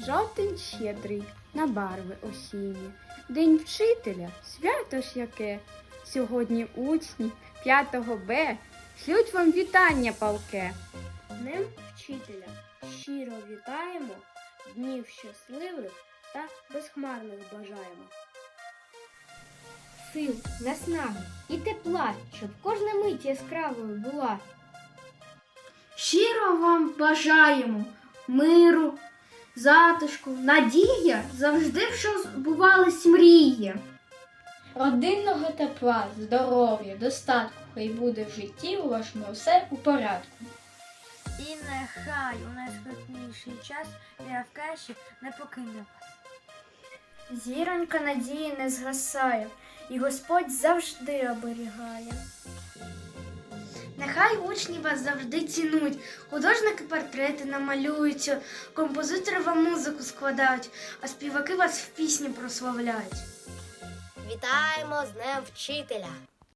Жовтень щедрий на барви осінні. День вчителя, свято ж яке. Сьогодні учні 5 Б шлють вам вітання палке. Днем вчителя щиро вітаємо, днів щасливих та безхмарних бажаємо. Сил, наснаги і тепла, щоб кожна мить яскравою була. Щиро вам бажаємо миру, затишку, надія завжди, що збувались мрії. Родинного тепла, здоров'я, достатку, хай буде в житті у вашому все у порядку. І нехай у найскрутніший час я в каші не покине вас. Зіронька надії не згасає, і Господь завжди оберігає. Нехай учні вас завжди цінують, художники портрети намалюють, композитори вам музику складають, а співаки вас в пісні прославляють. Вітаємо з Днем вчителя!